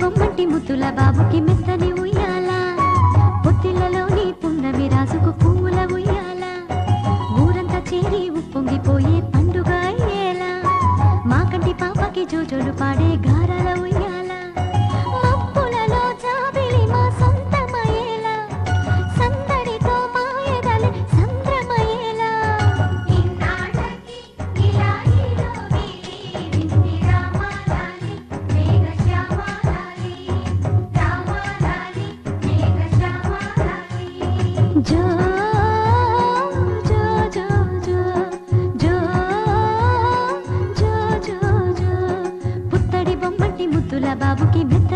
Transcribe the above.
బొమ్మంటి ముద్దుల బాబుకి మెత్తని ఉయ్యాల. పొత్తిలలోని పున్నమి రాసుకు పువ్వుల ఉయ్యాల. ఊరంతా చేరి ఉప్పొంగిపోయే పండుగ అయ్యేలా. మా కంటి పాపకి జోజోలు పాడే గారాల పుత్తడి బొమ్మటి ముద్దుల బాబుకి మెత్త